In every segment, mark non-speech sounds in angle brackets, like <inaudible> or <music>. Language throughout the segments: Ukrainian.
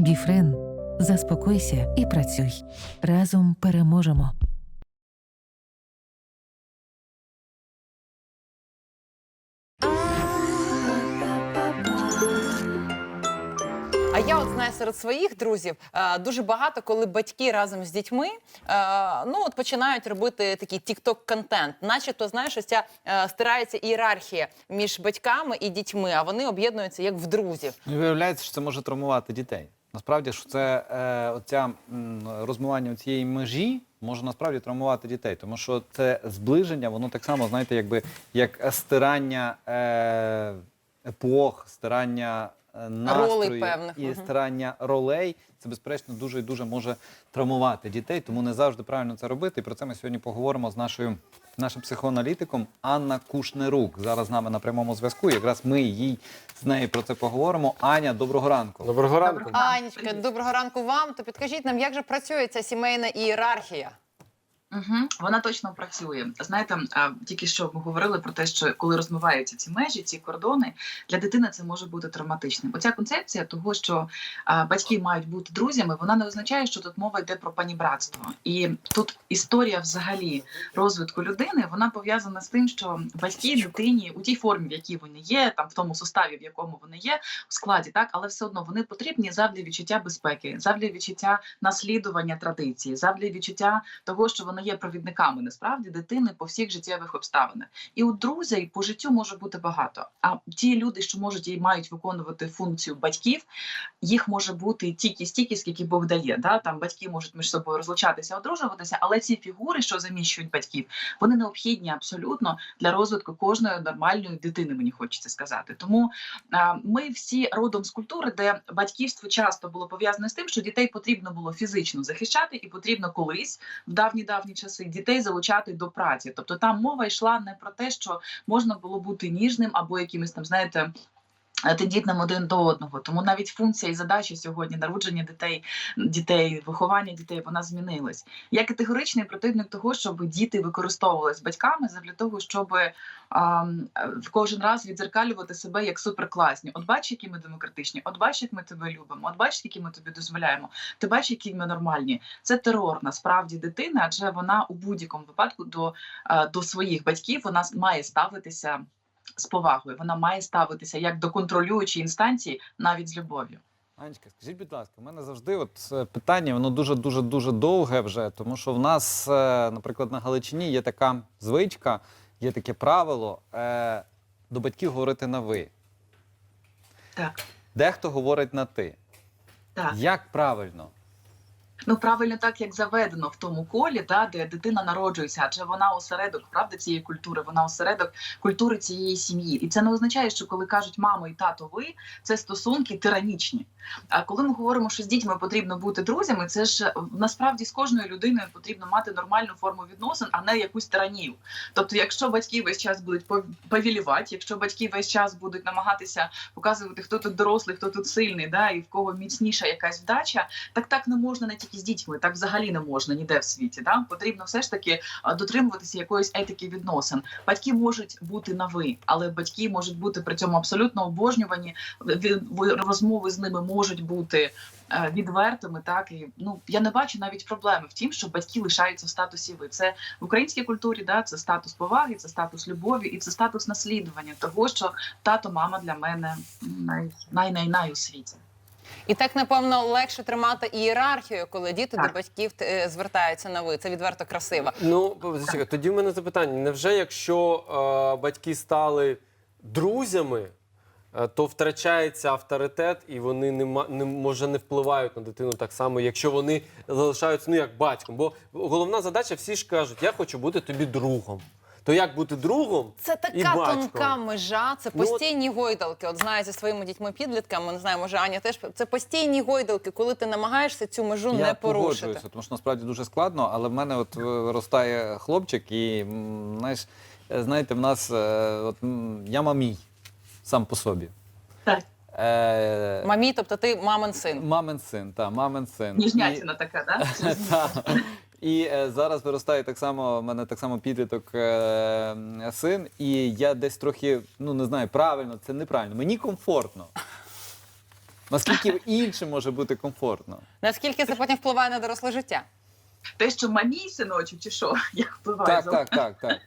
Біфрен. Заспокойся і працюй. Разом переможемо. А я от знаю серед своїх друзів е, дуже багато, коли батьки разом з дітьми е, ну от починають робити такий тікток контент, начебто знаєш, ось ця е, стирається ієрархія між батьками і дітьми, а вони об'єднуються як в друзів. Ну, і Виявляється, що це може травмувати дітей. Насправді, що це е, оця м, розмивання цієї межі може насправді травмувати дітей, тому що це зближення, воно так само, знаєте, якби як стирання е, епох, стирання е, настрою певних, і стирання ролей. Це безперечно дуже і дуже може травмувати дітей, тому не завжди правильно це робити. І про це ми сьогодні поговоримо з нашою нашим психоаналітиком Анна Кушнерук. Зараз з нами на прямому зв'язку. Якраз ми їй з нею про це поговоримо. Аня, доброго ранку. Доброго ранку. Анечка, доброго ранку вам. То підкажіть нам, як же працює ця сімейна ієрархія? Угу, вона точно працює. Знаєте, тільки що ми говорили про те, що коли розмиваються ці межі, ці кордони, для дитини це може бути травматичним. Оця концепція того, що батьки мають бути друзями, вона не означає, що тут мова йде про панібратство. І тут історія взагалі розвитку людини вона пов'язана з тим, що батьки дитині у тій формі, в якій вони є, там в тому составі, в якому вони є, в складі, так, але все одно вони потрібні завжди відчуття безпеки, завжди відчуття наслідування традиції, завжди відчуття того, що вони є провідниками насправді дитини по всіх життєвих обставинах. І у друзей по життю може бути багато. А ті люди, що можуть і мають виконувати функцію батьків, їх може бути тільки стільки, скільки Бог дає. Да? Там батьки можуть між собою розлучатися, одружуватися, але ці фігури, що заміщують батьків, вони необхідні абсолютно для розвитку кожної нормальної дитини. Мені хочеться сказати. Тому а, ми всі родом з культури, де батьківство часто було пов'язане з тим, що дітей потрібно було фізично захищати, і потрібно колись в давні давні часи дітей залучати до праці. Тобто там мова йшла не про те, що можна було бути ніжним або якимось там, знаєте. Тендітним один до одного, тому навіть функція і задача сьогодні народження дітей, дітей, виховання дітей, вона змінилась. Я категоричний противник того, щоб діти використовувались батьками для того, щоб в кожен раз відзеркалювати себе як суперкласні. От бач, які ми демократичні, от бач, як ми тебе любимо, от бач, які ми тобі дозволяємо. Ти бач, які ми нормальні. Це терор насправді дитини, адже вона у будь-якому випадку до, е, до своїх батьків вона має ставитися з повагою. Вона має ставитися як до контролюючої інстанції, навіть з любов'ю. Анечка, скажіть, будь ласка, у мене завжди от е, питання, воно дуже дуже дуже довге вже, тому що в нас, е, наприклад, на Галичині є така звичка, є таке правило е, до батьків говорити на ви. Так, Дехто говорить на ти. так. Як правильно? Ну правильно, так як заведено в тому колі, да, де дитина народжується, адже вона осередок правда цієї культури, вона осередок культури цієї сім'ї. І це не означає, що коли кажуть мамо і тато, ви це стосунки тиранічні. А коли ми говоримо, що з дітьми потрібно бути друзями, це ж е, насправді з кожною людиною потрібно мати нормальну форму відносин, а не якусь тиранію. Тобто, якщо батьки весь час будуть пов- повілівати, якщо батьки весь час будуть намагатися показувати, хто тут дорослий, хто тут сильний, да, і в кого міцніша якась вдача, так так не можна не тільки з дітьми, так взагалі не можна ніде в світі. Да? Потрібно все ж таки дотримуватися якоїсь етики відносин. Батьки можуть бути на ви, але батьки можуть бути при цьому абсолютно обожнювані. Розмови з ними можуть бути е, відвертими. Так і ну я не бачу навіть проблеми в тім, що батьки лишаються в статусі ви. Це в українській культурі, да, це статус поваги, це статус любові і це статус наслідування того, що тато, мама для мене най, най, най, най у світі. І так, напевно, легше тримати ієрархію, коли діти Так. до батьків е, звертаються на ви. Це відверто красиво. Ну, зачекай, тоді в мене запитання: невже якщо е, батьки стали друзями, е, то втрачається авторитет, і вони не, не може не впливають на дитину так само, якщо вони залишаються ну як батьком? Бо головна задача, всі ж кажуть, я хочу бути тобі другом. То як бути другом? Це І така батьком. тонка межа, це Ну, постійні гойдалки. От знаю зі своїми дітьми-підлітками, не знаю, може Аня теж це постійні гойдалки, коли ти намагаєшся цю межу не порушити. тому що насправді дуже складно, але в мене от е, виростає хлопчик, і знаєш, е, знаєте, в нас е, от, я мамій сам по собі. Так. Е, Мамі, тобто ти мамин син. Мамин син, та, мамин син. Ніжнятіна така, да? <laughs> І е, зараз виростає так само, в мене так само підліток е, син, і я десь трохи, ну не знаю, правильно, це неправильно. Мені комфортно. Наскільки іншим може бути комфортно? Наскільки це потім впливає на доросле життя? Те, що мамій синочок, чи що, <laughs> як впливає Так, так, так, так.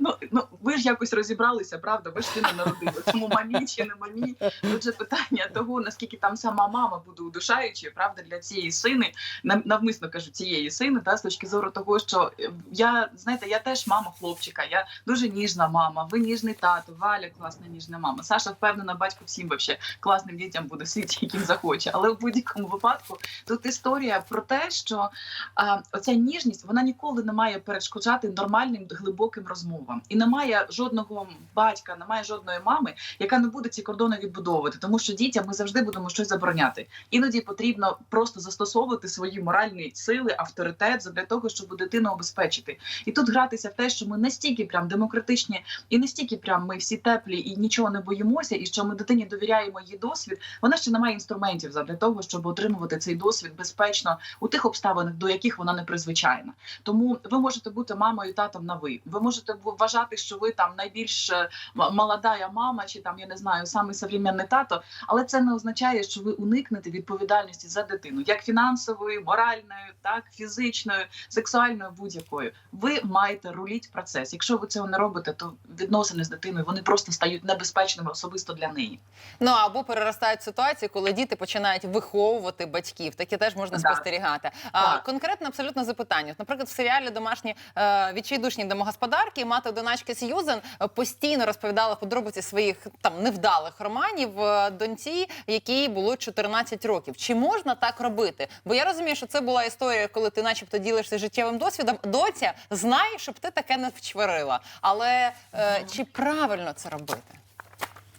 Ну, ну ви ж якось розібралися, правда? Ви ж сина народили. Тому мамі чи не мамі. Тут же питання того, наскільки там сама мама буде удушаючою, правда, для цієї сини, навмисно кажу, цієї сини, да, з точки зору того, що е, я знаєте, я теж мама хлопчика, я дуже ніжна мама. Ви ніжний тато, Валя класна ніжна мама. Саша впевнена, батько всім вообще класним дітям буде світі, яким захоче. Але в будь-якому випадку тут історія про те, що а, оця ніжність вона ніколи не має перешкоджати нормальним глибоким розмовам. І немає жодного батька, немає жодної мами, яка не буде ці кордони відбудовувати, тому що дітям ми завжди будемо щось забороняти. Іноді потрібно просто застосовувати свої моральні сили, авторитет для того, щоб дитину обезпечити. І тут гратися в те, що ми настільки прям демократичні і настільки прям ми всі теплі і нічого не боїмося, і що ми дитині довіряємо її досвід. Вона ще не має інструментів для того, щоб отримувати цей досвід безпечно у тих обставинах, до яких вона не призвичайна. Тому ви можете бути мамою, татом на ви. Ви можете бу- вважати, що ви там найбільш е, молодая мама, чи там я не знаю, самий современний тато, але це не означає, що ви уникнете відповідальності за дитину, як фінансової, моральної, так фізичною, сексуальною, будь-якою. Ви маєте руліть процес. Якщо ви цього не робите, то відносини з дитиною вони просто стають небезпечними особисто для неї. Ну або переростають ситуації, коли діти починають виховувати батьків. Таке теж можна Да. спостерігати. А конкретне абсолютно запитання. Наприклад, в серіалі Домашні е, відчайдушні домогосподарки мати одиначки Сьюзен е, постійно розповідала подробиці своїх там невдалих романів е, доньці, якій було 14 років. Чи можна так робити? Бо я розумію, що це була історія, коли ти, начебто, ділишся життєвим досвідом. Доця, знай, щоб ти таке не вчварила. Але е, чи правильно це робити?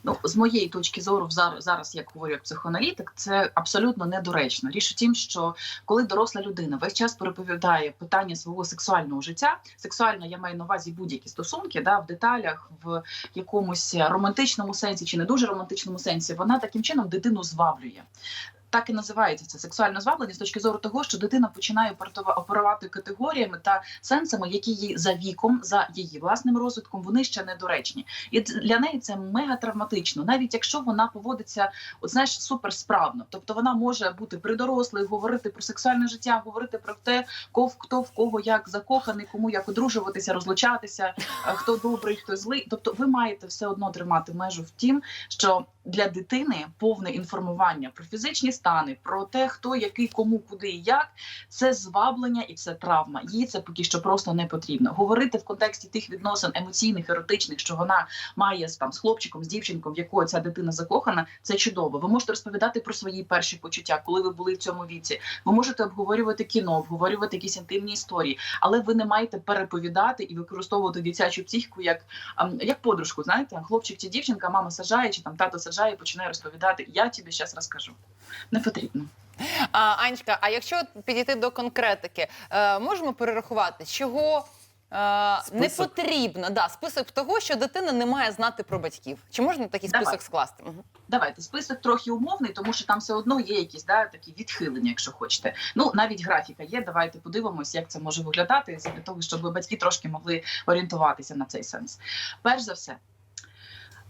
Ну, з моєї точки зору, зараз, зараз як говорю як психоаналітик, це абсолютно недоречно. Річ у тім, що коли доросла людина весь час переповідає питання свого сексуального життя, сексуально я маю на увазі будь-які стосунки, да, в деталях, в якомусь романтичному сенсі чи не дуже романтичному сенсі, вона таким чином дитину зваблює. Так і називається це сексуальне зваблення з точки зору того, що дитина починає оперувати категоріями та сенсами, які їй за віком, за її власним розвитком, вони ще недоречні. І для неї це мега травматично, навіть якщо вона поводиться, от знаєш, супер. Тобто вона може бути при дорослих, говорити про сексуальне життя, говорити про те, ков хто в кого як закоханий, кому як одружуватися, розлучатися, е, хто добрий, хто злий. Тобто, ви маєте все одно тримати межу в тім, що для дитини повне інформування про фізичні стани, про те, хто який, кому, куди і як, це зваблення і це травма. Їй це поки що просто не потрібно. Говорити в контексті тих відносин емоційних, еротичних, що вона має там з хлопчиком, з дівчинком, в якої ця дитина закохана, це чудово. Ви можете розповідати про свої перші почуття, коли ви були в цьому віці. Ви можете обговорювати кіно, обговорювати якісь інтимні історії, але ви не маєте переповідати і використовувати дитячу психіку як, як подружку. Знаєте, хлопчик чи дівчинка, мама саджає, чи там тато саджає, і починає розповідати. Я тобі зараз розкажу. Не потрібно. А, Анечка, а якщо підійти до конкретики, е, можемо перерахувати, чого е, не Список. потрібно? Да, список того, що дитина не має знати про батьків. Чи можна такий Давай. список скласти? Мгм. Давайте список трохи умовний, тому що там все одно є якісь да, такі відхилення, якщо хочете. Ну навіть графіка є. Давайте подивимось, як це може виглядати, для того, щоб батьки трошки могли орієнтуватися на цей сенс. Перш за все.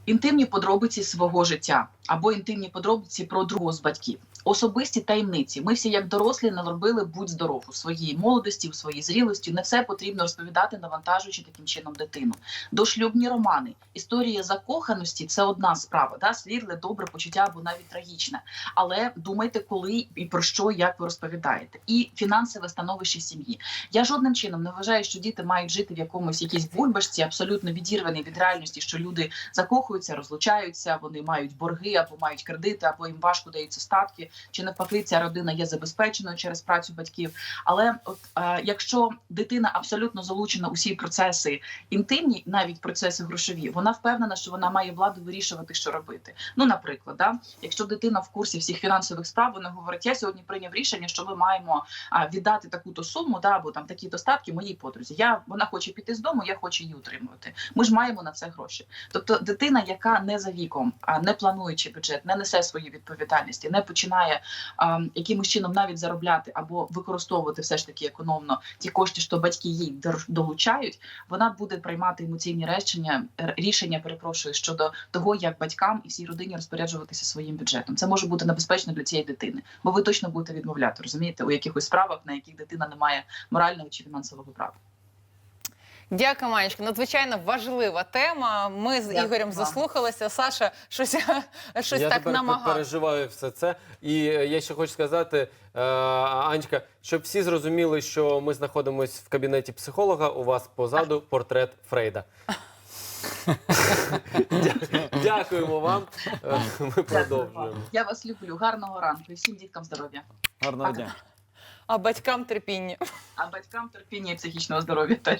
Інтимні подробиці свого життя або інтимні подробиці про другого з батьків, особисті таємниці. Ми всі, як дорослі, наробили будь здоров у своїй молодості, у своїй зрілості. Не все потрібно розповідати, навантажуючи таким чином дитину. Дошлюбні романи, історія закоханості це одна справа, да? світле, добре почуття або навіть трагічне. Але думайте, коли і про що, як ви розповідаєте, і фінансове становище сім'ї. Я жодним чином не вважаю, що діти мають жити в якомусь якійсь бульбашці, абсолютно відірвані від реальності, що люди закохуються, розлучаються, вони мають борги або мають кредити, або їм важко даються статки, чи навпаки, ця родина є забезпеченою через працю батьків. Але от е, якщо дитина абсолютно залучена у всі процеси інтимні, навіть процеси грошові, вона впевнена, що вона має владу вирішувати, що робити. Ну, наприклад, да, якщо дитина в курсі всіх фінансових справ, вона говорить: я сьогодні прийняв рішення, що ми маємо віддати таку-то суму, да, або там такі-то статки моїй подрузі. Я вона хоче піти з дому, я хочу її утримувати. Ми ж маємо на це гроші. Тобто, дитина, яка не за віком, а не плануючи бюджет, не несе свої відповідальності, не починає має а, якимось чином навіть заробляти або використовувати все ж таки економно ті кошти, що батьки їй долучають, вона буде приймати емоційні речення, рішення, перепрошую, щодо того, як батькам і всій родині розпоряджуватися своїм бюджетом. Це може бути небезпечно для цієї дитини, бо ви точно будете відмовляти, розумієте, у якихось справах, на яких дитина не має морального чи фінансового права. Дякую, Манечка. Надзвичайно важлива тема. Ми з Дякую Ігорем заслухалися. Саша щось, <laughs> щось я так тепер намагав. переживаю все це. І я ще хочу сказати, е, Анечка, щоб всі зрозуміли, що ми знаходимося в кабінеті психолога. У вас позаду портрет Фрейда. <laughs> Дякуємо вам. Е, Ми продовжуємо. Я вас люблю. Гарного ранку і всім діткам здоров'я. Гарного дня. А батькам терпіння. А батькам терпіння і психічного здоров'я теж.